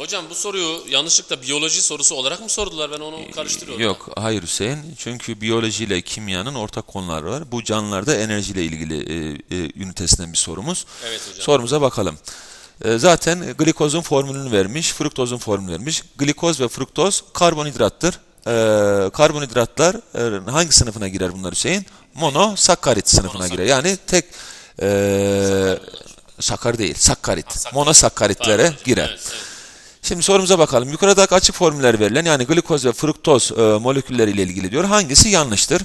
Hocam bu soruyu yanlışlıkla biyoloji sorusu olarak mı sordular? Ben onu karıştırıyorum. Yok, hayır Hüseyin. Çünkü biyoloji ile kimyanın ortak konuları var. Bu canlılarda enerjiyle ilgili e, e, ünitesinden bir sorumuz. Evet hocam. Sorumuza bakalım. E, zaten glikozun formülünü vermiş, fruktozun formülünü vermiş. Glikoz ve fruktoz karbonhidrattır. E, karbonhidratlar e, hangi sınıfına girer bunlar Hüseyin? Monosakkarit sınıfına girer. Yani tek e, sakar değil, sakkarit. Monosakkaritlere Pardon girer. Evet, evet. Şimdi sorumuza bakalım. Yukarıdaki açık formüller verilen yani glikoz ve fruktoz e, molekülleri ile ilgili diyor. Hangisi yanlıştır?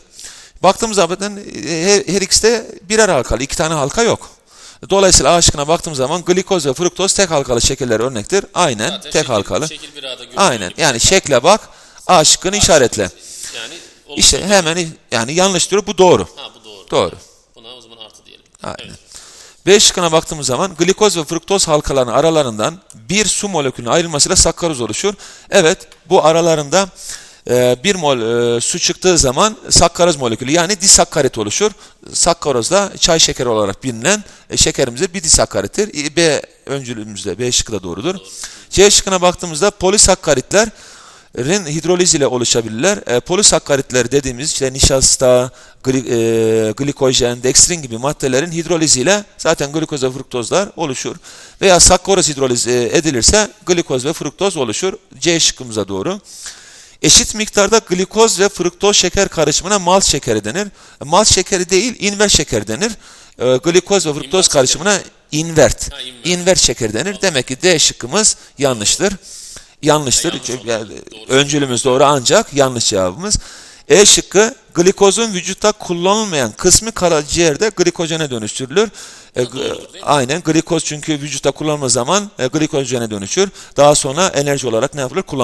Baktığımız zaman e, her, her ikisi de birer halkalı. iki tane halka yok. Dolayısıyla A şıkkına baktığımız zaman glikoz ve fruktoz tek halkalı şekerler örnektir. Aynen Zaten tek şekil- halkalı. Şekil Aynen gibi. yani şekle bak A şıkkını işaretle. Yani. İşte hemen yani yanlış diyor bu doğru. Ha bu doğru. Doğru. Buna o zaman artı diyelim. Aynen. Evet. B şıkkına baktığımız zaman glikoz ve fruktoz halkalarının aralarından bir su molekülünün ayrılmasıyla sakkaroz oluşur. Evet bu aralarında e, bir mol e, su çıktığı zaman sakkaroz molekülü yani disakkarit oluşur. Sakkaroz da çay şekeri olarak bilinen e, şekerimizdir. Bir disakkarittir. B öncülümüzde B şıkkı da doğrudur. C şıkkına baktığımızda polisakkaritler rin hidroliz ile oluşabilirler. E, polisakkaritler dediğimiz işte nişasta, gli, e, glikojen, dekstrin gibi maddelerin hidroliziyle zaten glikoz ve fruktozlar oluşur. Veya sakkoroz hidroliz e, edilirse glikoz ve fruktoz oluşur. C şıkkımıza doğru. Eşit miktarda glikoz ve fruktoz şeker karışımına mal şekeri denir. Mal şekeri değil, inver şeker denir. E, glikoz ve fruktoz şekeri. karışımına invert. Ha, invert. invert şeker denir. Demek ki D şıkkımız yanlıştır. Yanlıştır. yanlış Çünkü yani Doğru. öncülümüz doğru ancak yanlış cevabımız. E şıkkı glikozun vücutta kullanılmayan kısmı karaciğerde glikojene dönüştürülür. E, aynen glikoz çünkü vücutta kullanılma zaman e, glikojene dönüşür. Daha sonra enerji olarak ne yapılır? Kullanılır.